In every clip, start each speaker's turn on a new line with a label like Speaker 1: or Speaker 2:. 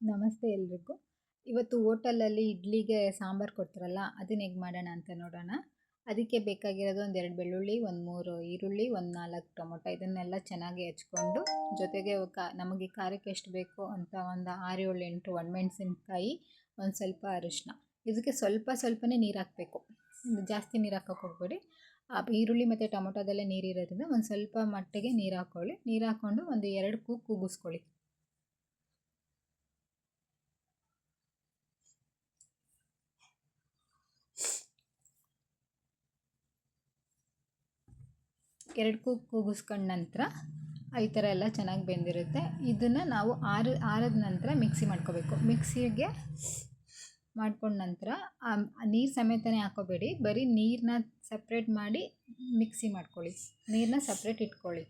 Speaker 1: ನಮಸ್ತೆ ಎಲ್ರಿಗೂ. ಇವತ್ತು ಹೋಟೆಲಲ್ಲಿ ಇಡ್ಲಿಗೆ ಸಾಂಬಾರು ಕೊಡ್ತಾರಲ್ಲ, ಅದನ್ನ ಹೇಗೆ ಮಾಡೋಣ ಅಂತ ನೋಡೋಣ. ಅದಕ್ಕೆ ಬೇಕಾಗಿರೋದು ಒಂದು ಎರಡು ಬೆಳ್ಳುಳ್ಳಿ, ಒಂದು ಮೂರು ಈರುಳ್ಳಿ, ಒಂದು ನಾಲ್ಕು ಟೊಮೊಟೊ, ಇದನ್ನೆಲ್ಲ ಚೆನ್ನಾಗಿ ಹೆಚ್ಕೊಂಡು, ಜೊತೆಗೆ ನಮಗೆ ಖಾರಕ್ಕೆ ಎಷ್ಟು ಬೇಕು ಅಂತ ಒಂದು ಆರು ಏಳು ಎಂಟು ಒಣಮೆಣ್ಸಿನ್ಕಾಯಿ, ಒಂದು ಸ್ವಲ್ಪ ಅರಿಶಿನ ಇದಕ್ಕೆ ಸ್ವಲ್ಪ ಸ್ವಲ್ಪನೇ ನೀರು ಹಾಕಬೇಕು. ಜಾಸ್ತಿ ನೀರು ಹಾಕೋಕೆ ಹೋಗ್ಬೇಡಿ. ಈರುಳ್ಳಿ ಮತ್ತು ಟೊಮೊಟೊದಲ್ಲೇ ನೀರಿರೋದ್ರಿಂದ ಒಂದು ಸ್ವಲ್ಪ ಮಟ್ಟಿಗೆ ನೀರು ಹಾಕ್ಕೊಳ್ಳಿ ನೀರು ಹಾಕ್ಕೊಂಡು ಒಂದು ಎರಡು ಕೂಗು ಕೂಗಿಸ್ಕೊಳ್ಳಿ. ಎರಡು ಕೂಗು ಕೂಗಿಸ್ಕೊಂಡ ನಂತರ ಈ ಥರ ಎಲ್ಲ ಚೆನ್ನಾಗಿ ಬೆಂದಿರುತ್ತೆ. ಇದನ್ನು ನಾವು ಆರು ಆರಿದ ನಂತರ ಮಿಕ್ಸಿ ಮಾಡ್ಕೋಬೇಕು. ಮಿಕ್ಸಿಗೆ ಮಾಡ್ಕೊಂಡ ನಂತರ ನೀರು ಸಮೇತನೇ ಹಾಕೋಬೇಡಿ. ಬರೀ ನೀರನ್ನ ಸಪ್ರೇಟ್ ಮಾಡಿ ಮಿಕ್ಸಿ ಮಾಡ್ಕೊಳ್ಳಿ. ನೀರನ್ನ ಸಪ್ರೇಟ್ ಇಟ್ಕೊಳ್ಳಿ.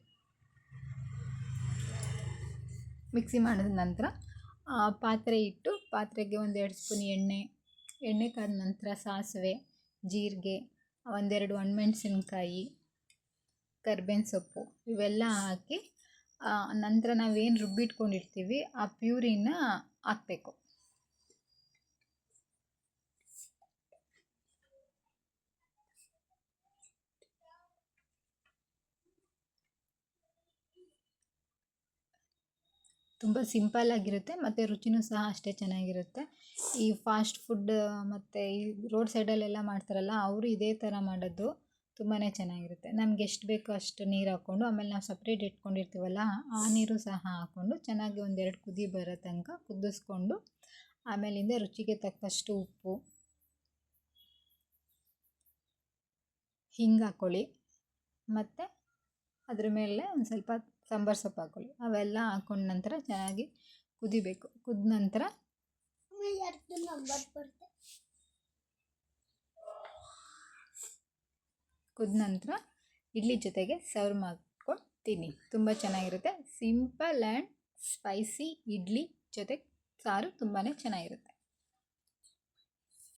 Speaker 1: ಮಿಕ್ಸಿ ಮಾಡಿದ ನಂತರ ಪಾತ್ರೆ ಇಟ್ಟು ಪಾತ್ರೆಗೆ ಒಂದೆರಡು ಸ್ಪೂನ್ ಎಣ್ಣೆ ಎಣ್ಣೆ ಕಾದ ನಂತರ ಸಾಸಿವೆ, ಜೀರಿಗೆ, ಒಂದೆರಡು ಒಣಮೆಣ್ಸಿನ್ಕಾಯಿ ಕರ್ಬೇವಿನ ಸೊಪ್ಪು ಇವೆಲ್ಲ ಹಾಕಿ ನಂತರ ನಾವೇನು ರುಬ್ಬಿಟ್ಕೊಂಡಿರ್ತೀವಿ, ಆ ಪ್ಯೂರಿನ ಹಾಕ್ಬೇಕು. ತುಂಬ ಸಿಂಪಲ್ಲಾಗಿರುತ್ತೆ ಮತ್ತು ರುಚಿನೂ ಸಹ ಅಷ್ಟೇ ಚೆನ್ನಾಗಿರುತ್ತೆ. ಈ ಫಾಸ್ಟ್ ಫುಡ್, ಮತ್ತು ಈ ರೋಡ್ ಸೈಡಲ್ಲೆಲ್ಲ ಮಾಡ್ತಾರಲ್ಲ, ಅವರು ಇದೇ ಥರ ಮಾಡೋದು. ತುಂಬಾ ಚೆನ್ನಾಗಿರುತ್ತೆ. ನಮ್ಗೆ ಎಷ್ಟು ಬೇಕೋ ಅಷ್ಟು ನೀರು ಹಾಕ್ಕೊಂಡು ಆಮೇಲೆ ನಾವು ಸಪ್ರೇಟ್ ಇಟ್ಕೊಂಡಿರ್ತೀವಲ್ಲ, ಆ ನೀರು ಸಹ ಹಾಕ್ಕೊಂಡು ಚೆನ್ನಾಗಿ ಒಂದೆರಡು ಕುದಿ ಬರೋ ತನಕ ಕುದಿಸ್ಕೊಂಡು, ಆಮೇಲಿಂದ ರುಚಿಗೆ ತಕ್ಕಷ್ಟು ಉಪ್ಪು, ಹಿಂಗೆ ಹಾಕ್ಕೊಳ್ಳಿ ಮತ್ತು ಅದ್ರ ಮೇಲೆ ಒಂದು ಸ್ವಲ್ಪ ಸಾಂಬಾರು ಸೊಪ್ಪು ಹಾಕ್ಕೊಳ್ಳಿ ಅವೆಲ್ಲ ಹಾಕೊಂಡ ನಂತರ ಚೆನ್ನಾಗಿ ಕುದಿಬೇಕು. ಕುದ ನಂತರ ಕುದ ನಂತರ ಇಡ್ಲಿ ಜೊತೆಗೆ ಸರ್ವ್ ಮಾಡ್ಕೊಂಡು ತಿನ್ನಿ ತುಂಬ ಚೆನ್ನಾಗಿರುತ್ತೆ. ಸಿಂಪಲ್ ಆ್ಯಂಡ್ ಸ್ಪೈಸಿ ಇಡ್ಲಿ ಜೊತೆ ಸಾರು ತುಂಬಾ ಚೆನ್ನಾಗಿರುತ್ತೆ.